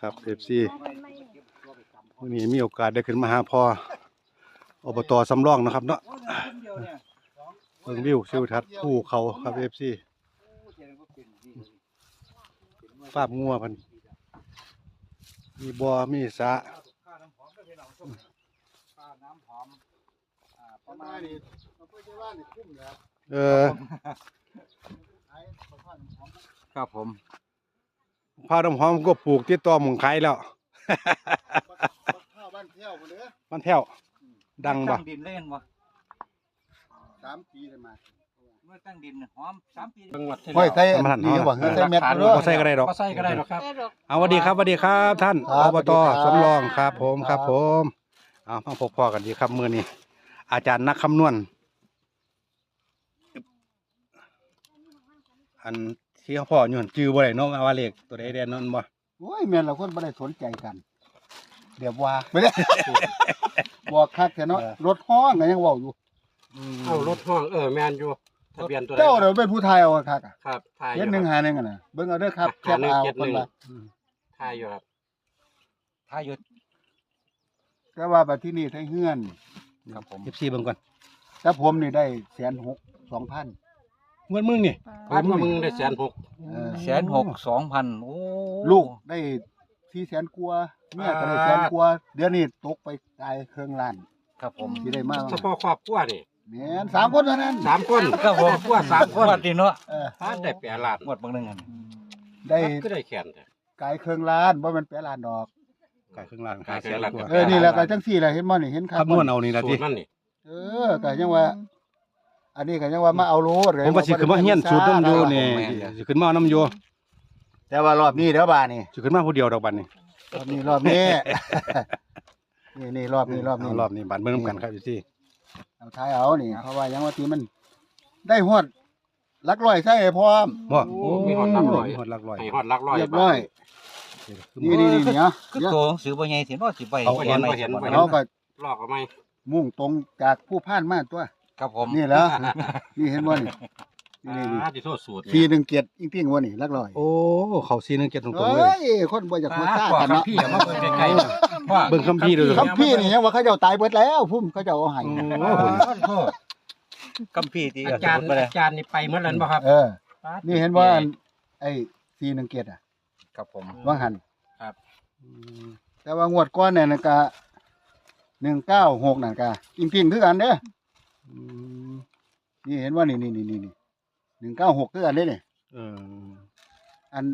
ครับเอฟซีวันนี้มีโอกาสได้ขึ้นมาหาพ่ออบตสำรองนะครับเนาะเบิ่งวิวชิวทัศน์ภูเขาครับเอฟซีฟาบงัวพันมีบอมีสะเออครับผม ผ้าดำหอมก็ปลูกที่ต่อหมองขายแล้ว ข้าวบ้านเที่ยวมาเลยมันแท้วดังบ่ตั้งดินเล่นบ่สามปีเลยมาเมื่อตั้งดินหอมสามปีจังหวัดที่ห้อยแล้วใส่มันหันนี่เนาะบอกใส่เม็ดเด้อบ่ใส่ก็ได้ดอก ก็ใส่ก็ได้หรอกครับ เอาสวัสดีครับสวัสดีครับ ท่านครับอบตสวัสดีครับ สำรองครับผมคครัรับบผมเอามาพบพ่อกันดีครับมื้อนี้อาจารย์นักคำนวณอัน ที่พ่ออยู่หั่นจื้อบ่ได้เนาะว่าเลขตัวใดแดนนั่นบ่โอ้ยแม่นเราคนบ่ได้สนใจกัน เดี๋ยวว่าไม่ได้บอกคักแค่เนาะรถห้องก็ยังเว้าอยู่เอารถห้องเออแมนอยู่ทะเบียนตัวใดเจ้าเดี๋ยวเป็นผู้ไทยเอาคักอะครับทายอเจ็ดยู่หนึ่งครับหาหนึ่งอะนะเบิ่งเอาเด้อครับแคหาปหนึ่งเอาเจ็ดหคนนึ่งละทายอยู่ครับถ้าหยุดแต่ว่าบัดที่นี่ไทยเฮือนครับผม14เบิ่งก่อนถ้าผมนี่ได้แสนหกสองพัน เงินมึงนี่บ้านว่ามึงได้แสนหกเออ แสนหกสองพันโอ้ลูกได้สี่แสนกว่าเมียก็ได้แสนกว่าเดี๋ยวนี้ตกไปตายเครื่องล้านครับผมสิได้มาเฉพาะครอบครัวนี่แม่นสามคนเท่านั้นสามคนครับผมครอบครัวสามคนงวดนี้เนาะเออพาดได้แปดล้านงวดบางหนึงอันได้ก็ได้แขนแต่กายเครื่องล้านบ่แม่นแปดล้านดอก ขายเครื่องรางขายเครื่องรางกว่า เออนี่แหละก็จังซี่แหละเห็นบ่นี่เห็นครับคำนวณเอานี่ล่ะสูติตรนั่นนี่เออก็ยังว่า อันนี้ก็ยังว่ามาเอาโลดผมว่าสิขึ้นมาเฮียนสูตรน้ำอยู่นี่สิขึ้นมาเอาน้ำอยู่แต่ว่ารอบนี้เด้อบาดนี่สิขึ้นมาผู้เดียวดอกบัดนี้รอบนี้รอบนี้ นี่นี่รอบนี้รอบนี้เารอบนี้บัดเบิ่งนำกันครับพี่เอาท้ายเอานี่เพราะว่ายังว่าที่มัน ได้ฮอดหลักร้อยใส่ให้พร้อมบ่โอ้มีหอดลักร้อยหอดหลักร้อยให้หอดลักร้อยเรียบร้อยนี่นี่นี่เนาะคือเดี๋ยวตัวหนังสือบ่ใหญ่สิเนาะสิไปเอาเห็นบ่เห็นบ่เห็นเราก็ลอกเอาไหมมุ่งตรงจากผู้พานมาตัว ครับผมนี่แหล้วนี่เห็นบ่นี่นี่นี่อ่าที่โทษสูตรทีหนึ่งเกียรติจริงๆว่านี่หลักร้อยโอ้เขาซีนึงเก็บตรงๆเลเอ้ยยคนบ่อยากมาอ่าฆ่าขอกันเนาะคำพี่เอามาเบิ่งไกลๆว่าเบิ่งคำพี่ดู คำพี่นี่ยังว่าเขาเจ้าตายเบิดแล้ว พุ่มเขาเจ้าเอาให้โอ้โหกัมพี่ที่อาจารย์ไปเลยอาจารย์นี่ไปเมื่อนั้นบ่ครับเออ นี่เห็นว่าอันไอ้ทีหนึ่งเกียรติอะครับผม ว่างหันอืมแต่ว่างวดก้อนเนี่ยนะกะหนึ่งเก้าหกนั่นกะจริงๆคือกันเด้ออืม นี่เห็นว่านี่นี่นี่นี่นี่หนึ่งเก้าหกคือกันเด้เนี่ยเอออัน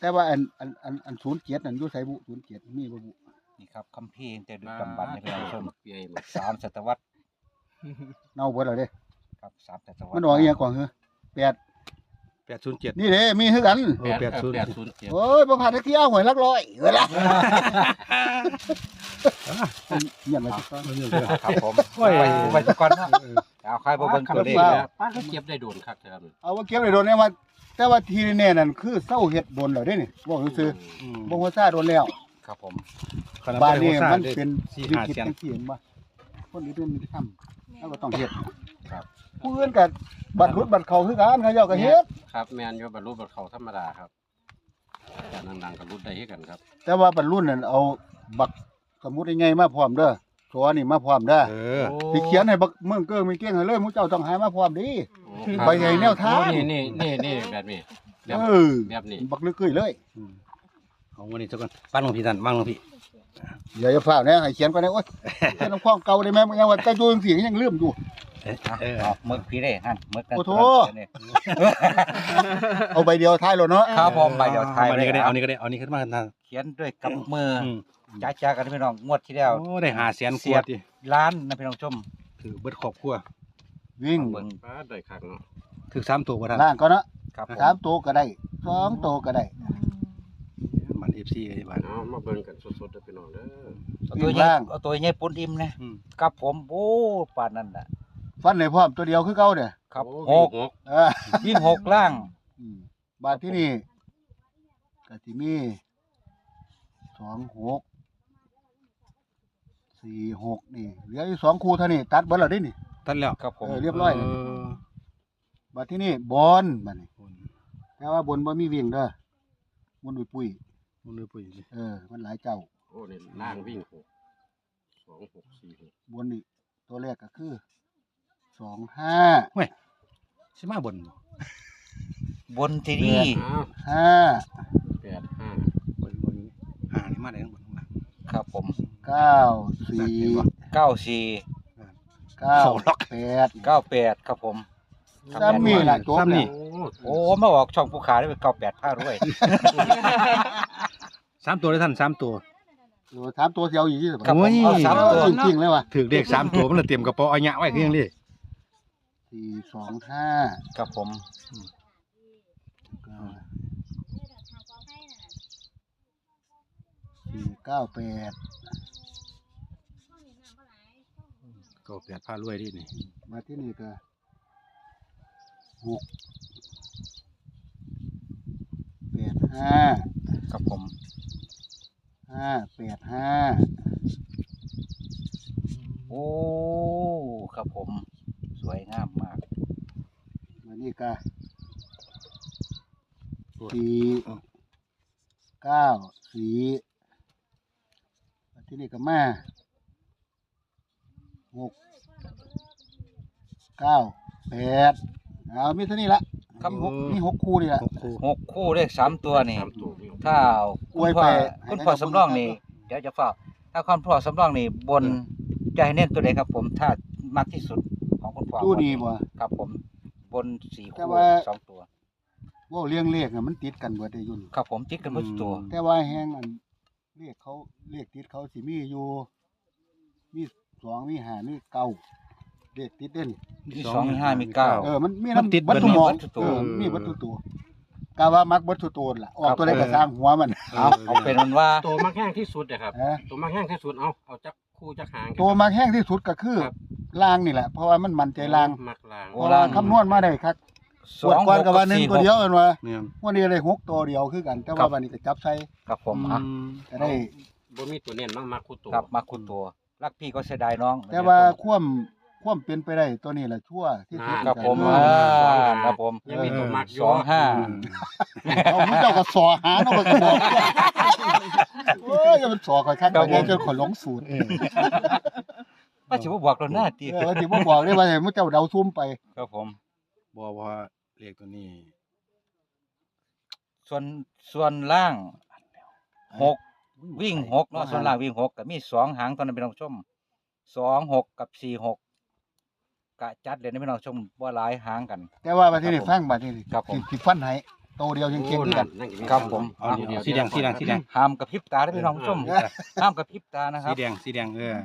แต่ว่าอันอันอันอันศูนย์เจ็ดนั่นอยู่ไสบุศูนย์เจ็ดมีบ่บุนี่ครับคัมภีร์แต่ดึกดำบรรพ์ในพี่น้องผู้ชมเปียหมดสามศตวรรษเน่าเบิดแล้วเด้ครับสามศตวรรษมันออกอีหยังก่อนเหรอแปด แปดศูนย์เจ็ดนี่เด้มีคือกันโอ้แปดศูนย์แปดศูนย์เจ็ดโอ้ยบ่ผ่านตะเกียบหวยหลักร้อยเออละเงียบไปสิครับครับผมโอ้ยไปไปสักก่อนเนาะเอาใครบ่เบิ่งตัวเลขว้าแล้วป้าก็เก็บได้โดนครับครับเอาว่าเก็บได้โดนเนี่ยว่าแต่ว่าทีแน่ๆนั่นคือเศร้าเฮ็ดโดนแล้วเด้นี่บอกซื่ออืมๆบ่ฮู้ซ่าโดนแล้วครับผมขนาดบ้านบ่นี้ได้โฆษณมันด้เป็นสี่วิห้ากฤตแสนจังซี่เห็นบ่คนอื่นเป็นมีทำแล้วก็ต้องเฮ็ด ครับ ผู้อื่นก็บัตรรุดบัตรเข้าคือกันเขาเจ้าก็เฮ็ดครับแมนอยู่บรรลุบรรเขาธรรมดาครับอาจารย์ดังๆกับรุดได้ให้กันครับ แต่ว่าบรรลุนั่นเอาบักสมุดยังไงมาพร้อมเด้อตัวนี่มาพร้อมเด้อเออสิเขียนให้บักเมืองเกิ้งมีเกี้ยงให้เลยหมู่เจ้าต้องหามาพร้อมดีโอ้ไปไงแนวทางโอ้นี่นี่นี่นี่แบบนี้แบบเออแบบนี้บักลึกเกยเลยเอาวันนี้สักก่อนปั้นหลวงพี่ท่านมั่งหลวงพี่ เดี๋ยวจะฝ้าวนะให้เขียนก่อนนะโอ๊ยเป็นน้ำข้องเก่าได้ไหมยังว่าแต่ดูจังซี่ก็ยังลืมอยู่เออเออเอามึกพี่ได้หั่นมึกกันโอ้โถนี่เอาใบเดียวท้ายแล้วเนาะครับผมไปเดี๋ยวทายเอานี่ก็ได้เอานี่ก็ได้เอานี่ขึ้นมาท่านเขียนด้วยกับมืออืมจ้าจ้ากันพี่น้องงวดที่แล้ว โอ้ได้หาแสนกเสีว่ายดติล้านนะพี่น้องชมถือเบิดครอบครัววิ่งเบิ่งป้าได้คักเนาะถือสามตัวบ่ท่านล่างก็เนาะครับผมสามตัวก็ได้สองตัวก็ได้ มัน FC ไอ้บ้าน เอามาเบิ่งกันสดๆเด้อพี่น้องเด้อเอาตัวใหญ่เอาตัวใหญ่ปุ้นอิ่มนะอืม กับผมโอ้ป่านนั้นน่ะ ฟันในพร้อมตัวเดียวคือเก่าเด้อครับโอ้หกหกเออวิ่งหกล่าง อืมบาทที่นี่ก็สิมีสองหกสี่หกนี่เหลืออยู่สองคู่เท่านี้ตัดเบิดแล้วเดินี่ ตัดแล้วครับผม เออเรียบร้อยเออบาทที่นี่บอลบัดนี้แต่ว่าบนบ่มีวิ่งเด้อบนอุ้ยปุ้ย มันเลยปุ๋ยนี่เออ มันหลายเจ้า โอ้นี่ล่างวิ่งหกสองหกสี่หกบนนี่ตัวแรกก็คือสองห้าใช่มาบนบ่บนที่นี่อ้าวห้าแปดห้าบนบนหานี่มาได้ทั้งบนทั้งหลังครับผมเก้าสี่เห็นบ่เก้าสี่เก้าเข้าล็อกแปดเก้าแปดครับผมซ้ำนี่แหละจบซ้ำนี่แล้วโอ้โอ้มาออกช่องผู้ขาได้เป็นเก้าแปดผ้าด้วย สามตัวได้ท่านสามตัวเออถามตัวเสียวอยู่ที่สิบครับผมโอ้ย เอาสามตัวจริงๆเลยว่ะถือเลขสามตัวมันเลยเตรียมกระเป๋าเอาหยะไว้คือยังดิสี่สองห้าครับผมเก้าสี่เก้าแปดก็แปดผ้ารวยดินี่มาที่นี่ก็หกแปดห้าครับผม ห้าแปดห้าโอ้ ครับผม สวยงามมาก มานี่ก็สี่เก้าสี่มาที่นี่ก็มาหกเก้าแปดเอามีเท่านี้ละครับมีหกมีหกคู่นี่ละหกคู่หกคู่เลขสามตัวนี่สามตัว วิ่งถ้าอคุวยณไปพ่อให้คุณพ่อได้ขอบคุณสำรองนี่ครับเดี๋ยวจะฝากถ้าคุณพ่อสำรองนี่บนจะให้เน้นตัวไหนครับ ผมถ้ามากที่สุดของคุณพ่อตู้นี่บ่ ครับผมบนสี่แต่คู่ว่า สองตัวว่าเลี้ยงเลขน่ะมันติดกันเบิดได้อยุ่นครับผมติดกันหมดตัว แต่ว่าแฮงอันเลขเขาเลขติดเขาสิมีอยู่มีสองมีห้ามีเก้าเลขติดเด่นมีสองมีห้ามีเก้า เออมันมีมันติดวัตถุหมองวัตถุตัว เออมีวัตถุตัว กาว่ามักวัตถุตัวล่ะออกครับตัวใดก็สร้างหัวมัน เอาเอาเป็นอันว่า ตัวมากแห้งที่สุดนะครับเออตัวมากแห้งที่สุดเอาเอาจักคู่จักหางตัวมักแห้งที่สุดก็คือครับล่างนี่แหละ เพราะว่ามันมั่นใจล่างมักลางโอ้เพราะว่าคำนวณมาได้ครับสส่วนองก่อนหกก็ว่าหนึ่งสี่ตัวเดียวเอิ้นว่าเนี่ยวันนี้เลยหกตัวเดียวคือกันแต่ครัว่าบวันนี้ก็จับใส่ครับผมอะก็ได้ บ่มีตัวเน้นมากมักคู่ตัว ครับมาคุณตัว รักพี่ก็เสียดายน้องแต่ว่าความ ความเป็นไปได้ตัวนี้แหละชั่วที่สุดครับผมเออ่าอครับผมยังมีตัวมักอยู่ สองห้าเอาผู้เจ้าก็สอหาเนาะมันก็บอกโอ้ยอย่ามันสอข่อยคักครัข่บอยผมจนข่อยหลงสูตรว่าสิบ่บอกเราหน้าตีเออที่บ่บอกได้ว่าให้ผู้เจ้าเดาซุ่มไป ครับผม บ่ว่าเลขตัวนี้ ส่วนส่วนล่างหกวิ่งหกเนาะส่วนล่างวิ่งหกก็มีสองหางตอนนั้นเป็นน้องชมสองหกกับสี่หก กะจัดเลยนะพี่น้องชมว่าหลายหางกัน แต่ว่าบัดนี้นี่ฟังบัดนี้นี่ครับผม สิสิฟันให้โตเดียวยังเก่งคือกันนั่นก็ครับผม เอาเดี๋ยวสีแดงสีแดงสีแดงห้ามกระพริบตาได้พี่น้องชมห้ามกระพริบตานะคสีรับ แดงสีแดงเออ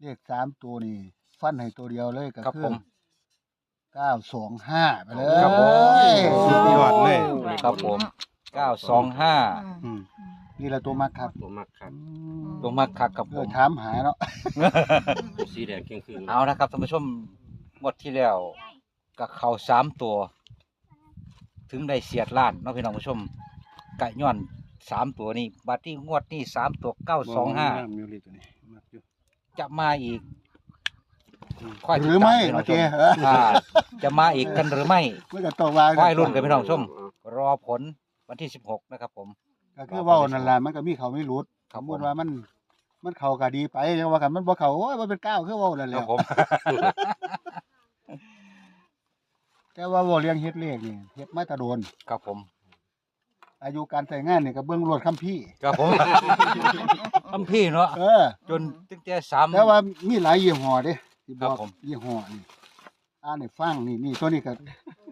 เลขสามตัวนี่ฟันให้ตัวเดียวเลยก็ครับคืผอมเก้าสองห้าไปเลยครับผม สุดยอดเลย ครับผมเก้าสองห้าอืม นี่แหละตัวมักครับตัวมักครับตัวมากคักครับเอผอม ถามหาเนาะสีแดงเคียงคืนเอานะครับท่านผู้ชมงวดที่แล้วกับเขาสามตัว ถึงได้เสียดล้านเนาะพี่น้องผู้ชมกะย้อนสามตัวนี้บัดที่งวดนี้สามตัวเก้าสองห้ามิวเลขตัวนี้มักอยู่จะมาอีกอืมค่อยหรือไม่ติดตาโอเคพี่น้งเออชมอ่าจะมาอีกกันหรือไม่ ไม่ก็ต้องวางค่อยรุ่นกันพี่น้องชม รอผลวันที่สิบหกนะครับผม ก็คือเว่านั่นแหละมันก็มีเขาไม่รู้ครับสมผมมติว่ามัน มันเขาก็ดีไปเรียกว่ากันมันบ่เขาโอ้ยมันเป็นก้าวคือเว่านั่นแหครัละบผมแต่ว่าเว่าเลี้ยงเฮ็ดเลขนี่เฮ็ดมาแตะโดน ครับผมอายุการใช้งานนี่ก็เบิ่งรวดคัมภีร์ครับผมคำพี่เนาะเออ จนตั้งแต่สาม แต่ว่ามีหลายยี่ห้อเด้ที่บครัอบกผม ยี่ห้อนี่อ่านให้ฟังนี่นี่ตัวนี้ก็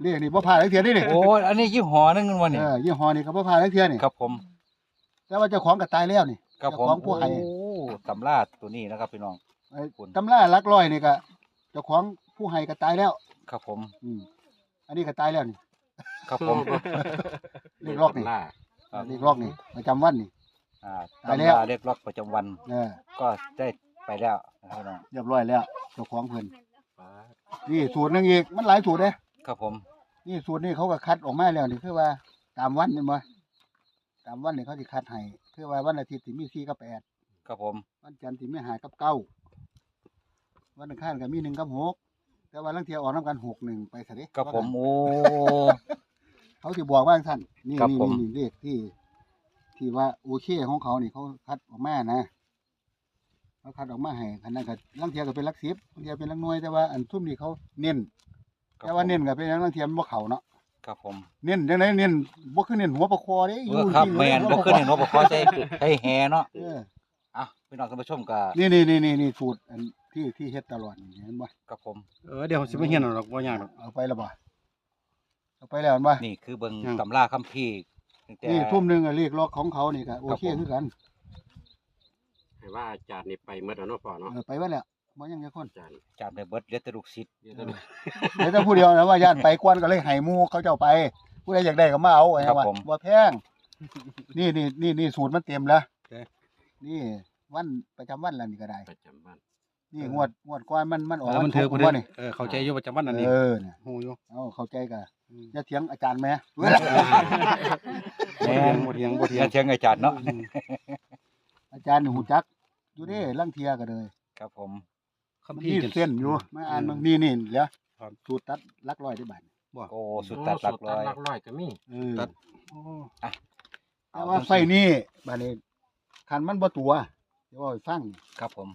เลขนี่บ่พลาดจักเทื่อนี่นี่โอ้ยอันนี้ยี่ห้อนึงกันวันนี้เออยี่ห้อนี่ก็บ่พลาดจักเทื่อนี่ครับผม แต่ว่าเจ้าของก็ตายแล้วนี่ ครับผมเจ้าของผู้ให้ โอ้ตำราตัวนี้นะครับพี่น้อง ไอ้คุณ ตำราหลักร้อยนี่ก็เจ้าของผู้ให้ก็ตายแล้ว ครับผม อืมอันนี้ก็ตายแล้วนี่ ครับผมเลขล็อกนี่ล่าครับเลขล็อกนี่ประจำวันนี่ อ่าตายตำแล้วราเรียกล็อกประจำวัน เออก็ได้ไปแล้วนะครับพี่น้อง เรียบร้อยแล้ว เจ้าของเพิ่นฟ้านี่สูตรหนึงอีกมันหลายสูตรเด้ ครับผม นี่สูตรนี้เขาก็คัดออกมาแล้วนี่คือว่าตามวันนี่บ่ ตามวันนี่เขาสิคัดให้คือว่าวันอาทิตย์สิมี4กับ8ครับผม วันจันทร์สิมี5กับ9วันอังคารก็มี1กับ6แต่ว่าลางเที่ยออกนํกัน6 1ไปซะเด้ครับผมโอ้ เขาสิบอกว่าจังซั่นนี่ครับนี่ผมนี่เลขที่ ที่ว่าโอเคของเขานี่เขาคัดออกมานะเขาคัดออกมาให้คันนั้นก็ลังเทียก็เป็นหลักสิบบางเทียเป็นหลักหน่วยแต่ว่าอันทุ่มนี่เขาเน้น แต่ว่าเน้นก็เป็นอย่างลังเทียมันบ่เข้าเนาะ ครับผมเน้นจังไดเน้นบ่คือเน้นหัวประคอเด้เออครับจงๆแม่นหัวบ่ประขึ้นเห็นว่าบ่ขอใช้ใช้แฮเนาะเอออะพี่น้องท่านผู้ชมก็นี่นี่นี่นี่นี่สูตรอันที่ที่เฮ็ดตลอดนี่เห็นบ่กับผม เออเดี๋ยวสิมาเฮียนเอาดอกบ่ยากดอก เอาไปแล้วบ่เอาไปแล้วเห็นบ่นี่คือเบิ่งยังตำราคัมภีร์ตั้งแต่ นี่ทุ่มหนึงอะเรียกล็อกของเขานี่ก็โอเคครับผม คือกันให้ว่าอาจารย์นี่ไปเมื่อแล้วเนาะพ่อเนาะเออไปว่าแล้ว บ่ยังจะคนอาจารย์จานไปเบิดเหลือแต่ลูกศิษย์เดี๋ยวจะเดี๋ยวถ้าผู้เดียวนะว่าญาติไปกวนก็เลยให้หมู่เขาเจ้าไป ผู้ใดอยากได้ก็มาเอาไอ้ว่าบ่แพงนี่นี่นี่นี่สูตรมันเต็มแล้วนี่วันประจำวันแล้วนี่ก็ได้ ประจำบ้านนี่งวดงวดก่อนมันมันอเออกอมันถือวับ่นได้นี่เออเข้าใจอยู่ประจำวันอันนี้เออเนี่ยฮู้อยู่เอาเข้าใจก็อย่าเถียงอาจารย์แม่บ่เถียงบ่เถียงบ่เถียองย่าเถียงอาจารย์เนาะอาจารย์นี่หูจักอยู่เด้ลังเทียก็เลย ครับผม คัมมันภีมีร์เส้นอยู่มาอ่านมึงนี่นี่เหลือครับ สูตรตัดหลักร้อยที่บาทโอ้สุดตัดหลักร้อยหลักร้อยก็มีเออตัดแต่ว่าไฟนี่บาดนี้คันมันบ่ตัวเดี๋ยวเอาให้ฟังนี่ครับผม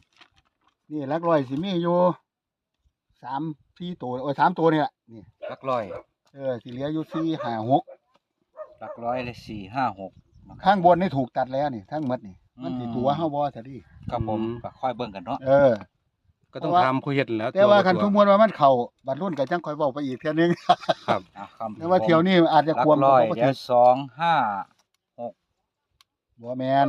นี่หลักร้อยสิมีอยู่สามสี่ตัวโอ้ยสามตัวนี่แหละนี่หลักร้อย เออสิเหลืออยู่สี่ห้าหกหลักร้อยเลยสี่ห้าหกข้างบนนี่ถูกตัดแล้วนี่ทั้งหมดนี่มันสิอืมตัวเฮาบ่ซะดิครับผมก็ค่อยเบิ่งกันเนาะเออ ก็ต้องทำผู้เฮ็ดนั่นแหล้วแต่ว่าคันสมมุติว่ามันเข้าบัดรุ่นก็จังค่อยเว้าไปอีกเทื่อนึงครับอะคำแต่ว่าเที่ยวนี้อาจจะหลัควมกร้อยบ่เดี๋ยวสองห้าบ่แม่น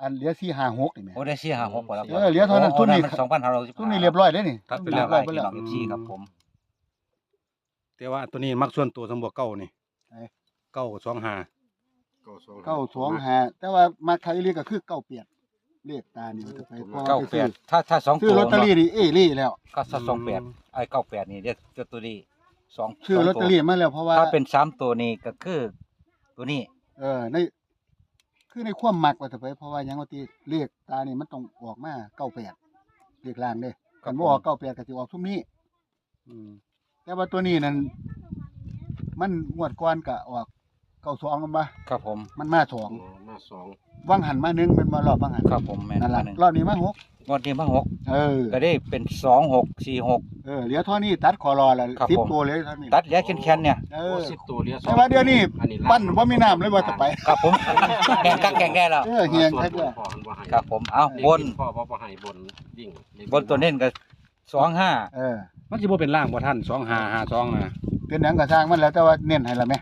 อันเหลือสี่ห้าหกนี่แหม่โอ้ได้สี่ห้าหกกว่าแล้วเออเหลือเท่านั้นโทุนนี่สองพันห้าร้อยสิบทุกนี้เรียบร้อยแล้วนี่ตัดไปแล้แล้ววไปพี่น้องเอฟซีครับผมแต่ว่าตัวนี้มักส่วนตัวสมบัติเก้านี่ไอ้เก้าสองห้าเก้าสองเก้าสองห้าแต่ว่ามาไทยเรียกก็คือเก้าเปียด เรียกตานี่ว่าจะไปพอเก้าไปแปซื้อดถ้าถ้าสองซื้อตัวลอตเตอรี่นี่เอรี่แล้วก็ถ้าสองแปดไอ้เก้าแปดนี่เรียกเจ้าตัวนี้สองซื้อลอตเตอรี่มาแล้วเพราะว่าถ้าเป็นสามตัวนี้ก็คือ ตัวนี้ เออในคือในความมักว่าจะไปเพราะว่าหยังว่าที่เรียกตานี่มันต้องออกมาเก้าแปดเรียกล่างเด้คันบ่ออกเก้าแปดก็สิออกทุกนี้ อืมแต่ว่าตัวนี้นั่นมันงวดก่อนก็ออก เก้าสองกันมาครับผม มันมาสองอ๋อมาสองวังหันมาหนึ่งเป็นมารอบวังหันครับผมแม่นนั่นมาล่ะหนึ่งรอบนี้มาหกงวดนี้มาหกเออก็ได้เป็นสองหกสี่หก เออเหลือเท่านี้ตัดคอรอแล้วครับสิบผม ตัวเลยเท่านี้ตัดแยกแค้นๆเนี่ยเอโอ้อ สิบตัวเหลือสองแต่ว่าเดี๋ยวนี้ อัล่างปั้นบ่มีน้ำเลยว่าจะไป ครับผมแข่งกักแข่งแน่แล้วเออเฮียงส่วนแท้บด้นวยพ่อมันบ่ให้ครับผมเอาบนพ่อบ่บ่ให้บนยิ่งบนตัวเน้นก็สองห้าเออมันสิบ่เป็นล่างบ่ท่านสองห้าห้าสองนะ เป็นหนังกระสร้างมันแล้วแต่ว่าเน้นให้ละแม่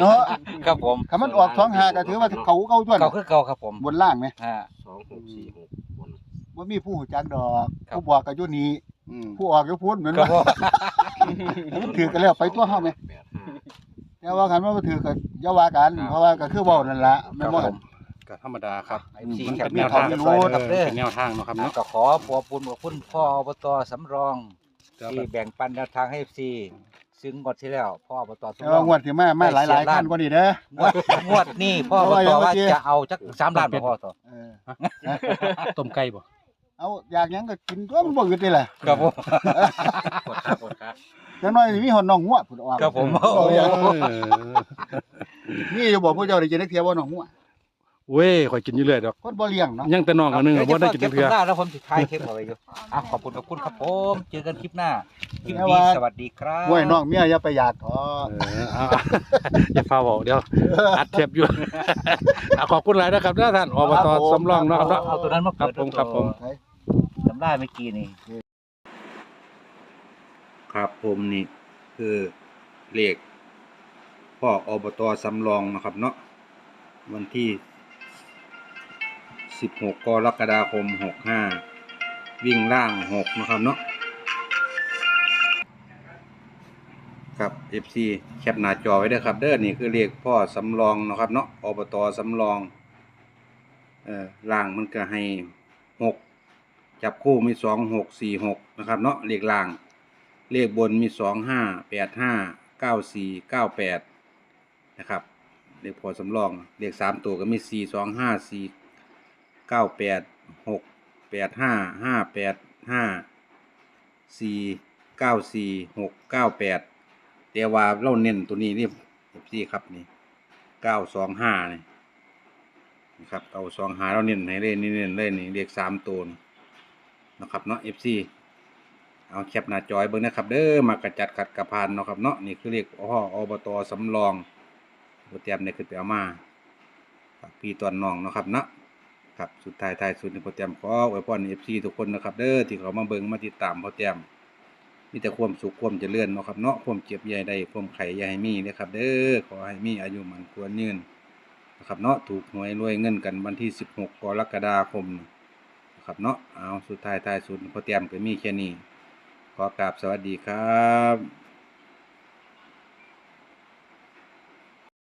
เนาะครับผมถ้ามันออกสองหาก็ถือว่าเขาเก่าตัวเก่าน่ะคือเก่าครับผมบนล่างไหมอ่า สองหกสี่หกบนบ่มีผู้หูจักดอกครับ ผู้บอกก็อยู่นี่อืมผู้ออกอยู่พุ่นเหมือนครับว่าผมมันถือกันแล้วไปตัวเฮาไหมแปดห้าแต่ว่าคันว่าบ่ถือก็อย่าว่ากันเพราะว่าก็คือเว้านั่นล่ะแม่นบ่ครับผมก็ธรรมดาครับ ไอ้ที่มันแคเป็ปนแนแนววทาทางงเรียบร้อยเอนะครับอเด้อเป็นแนวทางเนาะครับนะเนาะก็ขอขอบคุณขอบคุณพ่ออบตสำรอง ที่แบ่งปันแนวทางให้ FC ซึ่งงวดที่แล้ว พ่ออบตแต่สำรว่าองงวดที่มามาหลายๆคันกว่านี้เด้องวดงวดนี้พ่ออบตว่าจะเอาจักสามล้านบ่พ่อต่อเออต้มไก่บ่เอาอยากหยังก็กินตัวมันบ่อึดนี่แหละครับผม กดครับกดครับ จังน้อยนี่มีหอนน้องหัวพุ่นออกครับผมโอ้ยเออนี่จะบอกผู้เจ้าได้กินนักเที่ยวบ่น้องหัว เว้ยข่อยกินอยู่เรื่อยดอกคนบ่เลี้ยงเนาะยังแต่น้องอันหนึงอะบ่ได้กินเก็บเทื่อหน้าแล้วผมสิท้ายคลิปเอาไว้อยู่อะขอบคุณขอบคุณครับผมเจอกันคลิปหน้าคลิปนี้สวัสดีครับห้วยน้องเมียอย่าไปอยากท้อเออเอาอย่าฟ้าบอกเดี๋ยวอัดเทปอยู่อะขอบคุณหลายนะครับท่านอบตสำรองเนาะครับเนาะเอาตัวนั้นมาครัเปิบดผมครับผมไปจำได้เมื่อกี้นี่ครับผมนี่คือเลขพ่ออบตสำรองนะครับเนาะวันที่ 16 กรกฎาคม 65 วิ่งล่าง 6 นะครับเนาะครับ FC แคปหน้าจอไว้ด้วยครับ เด้อนี่คือเลขพ่อสำรองนะครับเนาะอบตสำรองเอ่อล่างมันก็ให้ 6 จับคู่มี 2 6 4 6 นะครับเนาะเลขล่างเลขบนมีสองห้าแปดห้าเก้าสี่เก้าแปดนะครับ เลขพอสำรอง เลขสามตัวก็มีสี่สองห้าสี่ เก้าแปดหกแปดห้าห้าแปดห้าสี่เก้าสี่หกเก้าแปดแต่ว่าเราเน้นตัวนี้นี่พี่ครับนี่เก้าสองห้านี่นะครับเก่าสองหาเราเน้นให้เลยนี่เน้นเลยนี่เรียกสามตัวนะครับเนาะ FC เอาแคปหน้าจอยเบิ่งนะครับเด้อมากระจัดขัดกระพานเนาะครับเนาะนี่คือเรียกอ้ออบตสำรองบ่เตรียมเนี่ยคือไปเอามาพี่ตอนน้องเนาะครับเนาะ ครับ สุดท้ายท้ายสุดนี่พ่อเตรียมขออวยพร FC ทุกคนนะครับ เด้อที่เขามาเบิ่งมาติดตามพ่อเตรียมมีแต่ความสุขความเจริญเนาะครับเนาะความเจ็บใหญ่ได้ความไข่ใหญ่ให้มีนะครับ เด้อขอให้มีอายุมันควรยืนนะครับเนาะถูกหวยรวยเงินกันวันที่ 16กรกฎาคมนะครับเนาะเอาสุดท้ายท้ายสุดพ่อเตรียมก็มีแค่นี้ขอกราบสวัสดีครับ